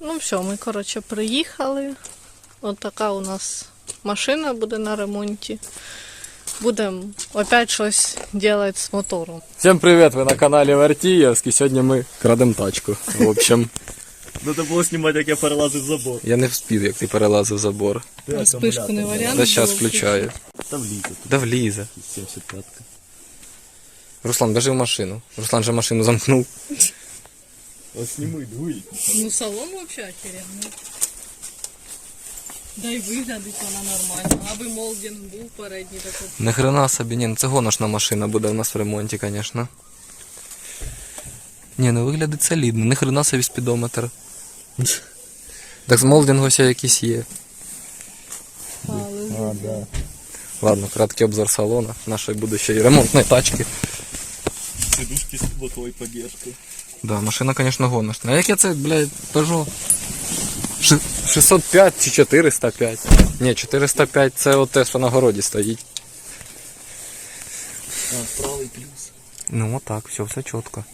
Ну все, ми, коротше, приїхали. От така у нас машина буде на ремонті. Будемо опять щось робити з мотором. Всем привет, вы на канале Вартієвський. Сьогодні ми крадемо тачку. В общем, Надо було знімати, як я перелазив забор. я не вспів, як ти перелазив забор. Спишку не варіант. Та зараз включаю. Та влізе Да влізе. 75-ка. Руслан, бежи в машину. Руслан же машину замкнув. Ось сніми, дуй. Ну, салон взагалі охеренний. Да й виглядить вона нормально. Аби молдинг був передній такий. Нахрена собі, ні, ну це гоночна машина буде у нас в ремонті, звісно. Ні, ну виглядить солідно, нахрена собі спідометр. Так з молдингу ось якийсь є. Але А, да. Ладно, краткий обзор салона нашої будущої ремонтної тачки. Сидушки з боковою поддержкою. Да, машина, конечно, гоночна. А як я це, блядь, Peugeot? 605 чи 405? Ні, 405 це от те, що на городі стоїть. А, правий плюс. Ну отак, все, все чітко.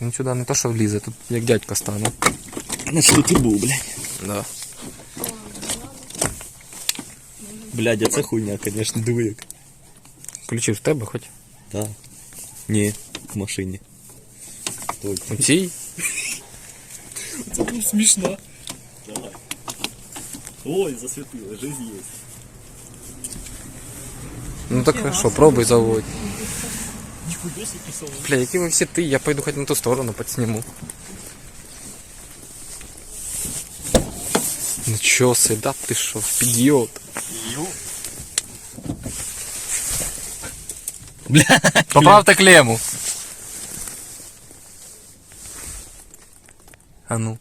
Він сюди не то, що влізе, тут як дядька стане. Значить тут і був, блядь. Да. Блядь, а це хуйня, конечно, диви як. Ключі в тебе хоч? Так. Ні, в машині. Ой, У цій? це було смішно. Давай. Ой, засвітило, жизнь є. Ну так що, пробуй заводь. Ніхуя сі писав. Бля, які ви всі ти, я пойду хоч на ту сторону підсніму. Ну чо, сида, ти що, підйот. Йо. Поправте клему. А ну.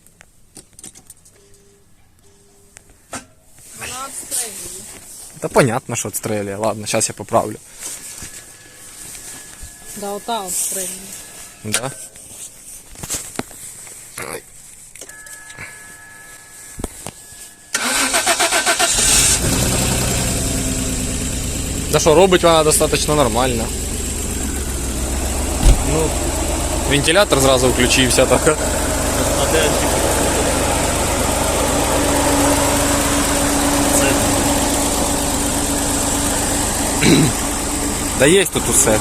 вона відстрелює. Да понятно, що отстрелює. Ладно, сейчас я поправлю. Да, ота відстрелює. Да? Ай. Да що, робить вона достатньо нормально. Ну, вентилятор зразу включився так. А де антифон? Це Да є тут усе.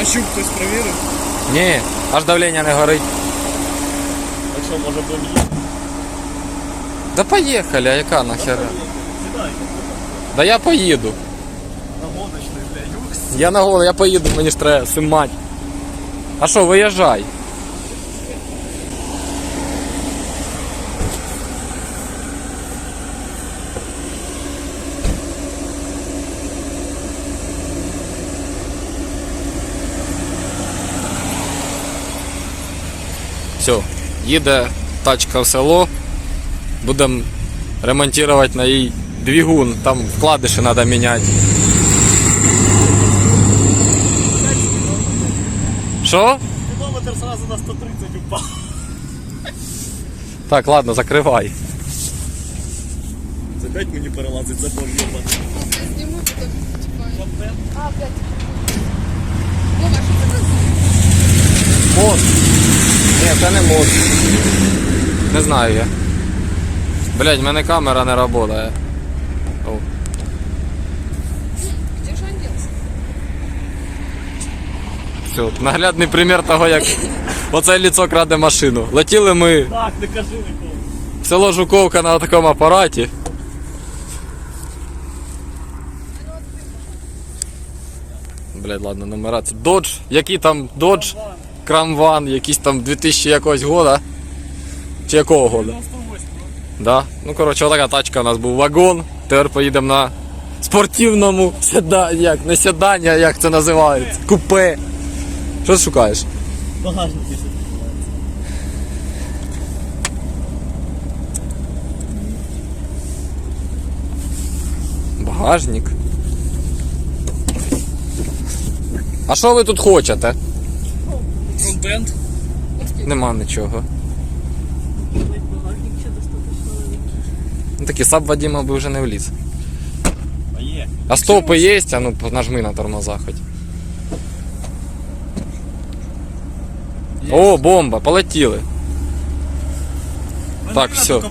А щуп хтось провірив? Ні, аж давлення не горить. Так що, може будемо їхати? Да поїхали, а яка нахера? Сідай. Да я поїду. На гоночний, блядь, юкс. Я на голову, я поїду, мені ж треба симать. А що, виїжджай. Все, їде тачка в село. Будемо ремонтувати на їй двигун, там вкладиші треба міняти. Що? Кілометр сразу на 130 упав. Так, ладно, закривай. Це опять мені перелазить забор єбаний. Зніму, потім, типа, А, блядь. Вова, що це Мод. Ні, це не мод. Не знаю я. Блять, в мене камера не працює. Где ж он делся? Все, наглядний примір того, як оце ліцо краде машину. Летіли ми Так, не кажи нікому. в село Жуковка на такому апараті. Блять, ладно, нумерація. Додж, який там Додж, Крамван, якийсь там 2000 якогось года. Чи якого года? 98. Да. Ну, коротше, отака тачка у нас був вагон. Тепер поїдемо на спортивному седані, як не сідання, як це називається. Купе. Що ти шукаєш? Багажник є. Багажник. А що ви тут хочете? Фронтенд. Нема нічого. Ну такий саб Вадима би вже не вліз. А є. А стопи є, а ну нажми на тормоза хоч. О, бомба, полетіли. Так, все,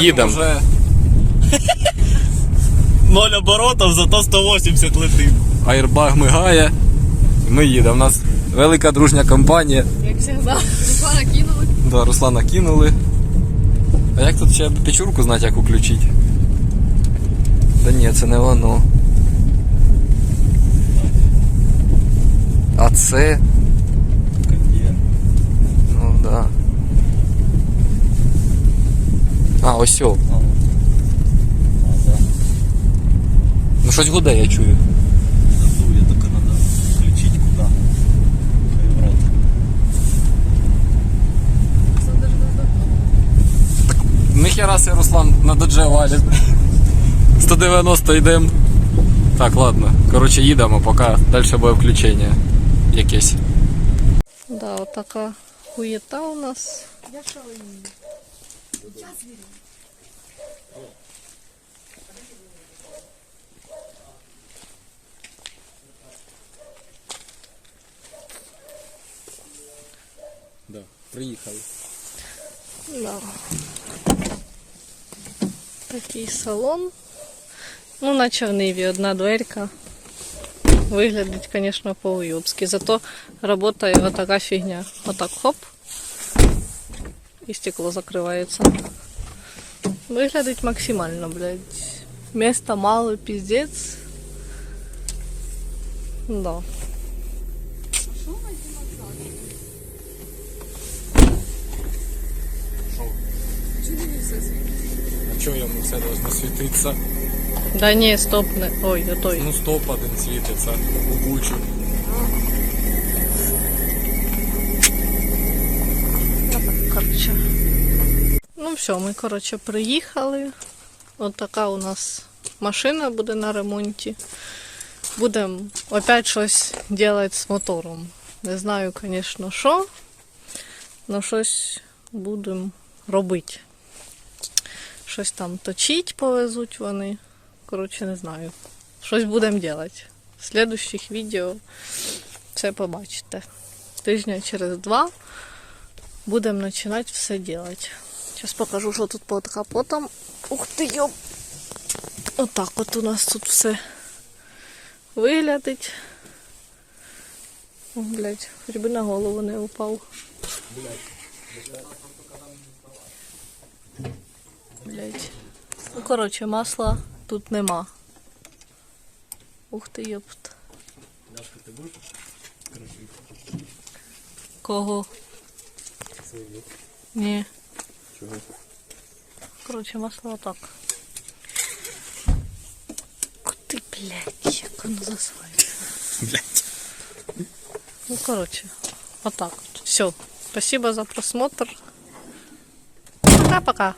їдемо. Вже... Ноль оборотів, зато 180 летить. Аербаг мигає. Ми їдемо. У нас велика дружня компанія. Як завжди, Руслана кинули. Да, Руслана кинули. А як тут ще печурку знати, як включити? Та ні, це не воно. А це. Ну да. А, ось о. Ну щось гуде, я чую. Дує, тільки треба включити куди. Хай в рот. Ніхера си Руслан на додже валить. 190 йдемо. Так, ладно. Коротше, їдемо, поки далі буде включення якесь. Да, от така хуєта у нас. Да, приїхали. Да. Такий салон. Ну, наче в Ниві одна дверка. Виглядить, звісно, по-уюбськи. Зато працює отака фігня. Отак хоп. І стекло закривається. Виглядить максимально, блядь. Места мало, пиздец. Да. А Чого йому все должно світитися? Да не, стоп, не. Ой, отой. Ну стоп, один світиться у кучу. Короче. Ну все, ми, коротше, приїхали. От така у нас машина буде на ремонті. Будемо опять щось робити з мотором. Не знаю, звісно, що, але щось будемо робити. Щось там точить повезуть вони. Коротше, не знаю. Щось будемо робити. В слідущих відео все побачите. Тижня через два будем начинать все делать. Сейчас покажу, что тут под капотом. Ух ты, ёп! Вот так вот у нас тут все виглядить. О, блядь, хоч би на голову не упав. Блядь. Ну, коротше, масла тут нема. Ух ти, ёпт. Кого? Ні. Чого? Коротше, масло отак. Ти, блядь, як воно засваює. Блядь. Ну, коротше, отак от. Все. Спасибо за просмотр. Пока-пока.